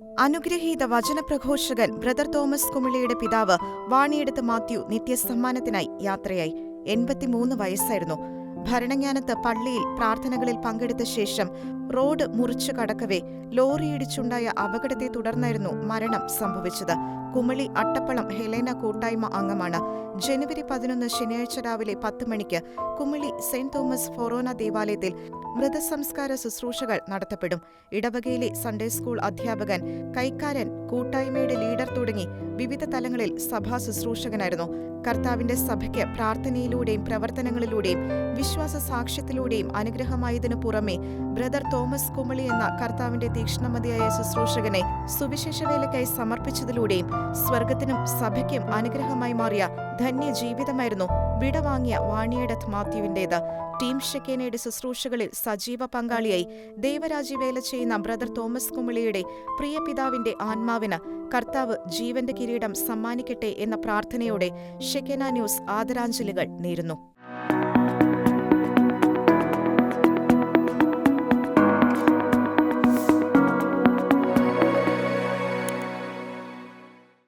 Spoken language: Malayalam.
അനുഗ്രഹീത വചനപ്രഘോഷകൻ ബ്രദർ തോമസ് കുമിളിയുടെ പിതാവ് വാണിയെടുത്ത് മാത്യു നിത്യസമ്മാനത്തിനായി യാത്രയായി. എൺപത്തിമൂന്ന് വയസ്സായിരുന്നു. ഭരണങ്ങാനത്ത് പള്ളിയിൽ പ്രാർത്ഥനകളിൽ പങ്കെടുത്ത ശേഷം റോഡ് മുറിച്ചു കടക്കവേ ലോറിയിടിച്ചുണ്ടായ അപകടത്തെ തുടർന്നായിരുന്നു മരണം സംഭവിച്ചത്. കുമളി അട്ടപ്പളം ഹെലേന കൂട്ടായ്മ അംഗമാണ്. ജനുവരി പതിനൊന്ന് ശനിയാഴ്ച രാവിലെ പത്ത് മണിക്ക് കുമളി സെന്റ് തോമസ് ഫൊറോന ദേവാലയത്തിൽ മൃതസംസ്കാര ശുശ്രൂഷകൾ നടത്തപ്പെടും. ഇടവകയിലെ സൺഡേ സ്കൂൾ അധ്യാപകൻ കൈക്കാരൻ കൂട്ടായ്മയുടെ ലീഡർ തുടങ്ങി വിവിധ തലങ്ങളിൽ സഭാ ശുശ്രൂഷകനായിരുന്നു. കർത്താവിന്റെ സഭയ്ക്ക് പ്രാർത്ഥനയിലൂടെയും പ്രവർത്തനങ്ങളിലൂടെയും വിശ്വാസ സാക്ഷ്യത്തിലൂടെയും അനുഗ്രഹമായതിനു പുറമെ ബ്രദർ തോമസ് കുമളി എന്ന കർത്താവിന്റെ തീക്ഷ്ണമതിയായ ശുശ്രൂഷകനെ സുവിശേഷവേലയ്ക്കായി സമർപ്പിച്ചതിലൂടെയും സ്വർഗത്തിനും സഭയ്ക്കും അനുഗ്രഹമായി മാറിയ ധന്യ ജീവിതമായിരുന്നു വിടവാങ്ങിയ വാണിയടത്ത് മാത്യുവിന്റേത്. ടീം ഷെക്കേനയുടെ ശുശ്രൂഷകളിൽ സജീവ പങ്കാളിയായി. ദേവരാജി വേല ചെയ്യുന്ന ബ്രദർ തോമസ് കുമളിയുടെ പ്രിയ പിതാവിന്റെ ആത്മാവിന് കർത്താവ് ജീവന്റെ കിരീടം സമ്മാനിക്കട്ടെ എന്ന പ്രാർത്ഥനയോടെ ഷെക്കേന ന്യൂസ് ആദരാഞ്ജലികൾ നേരുന്നു.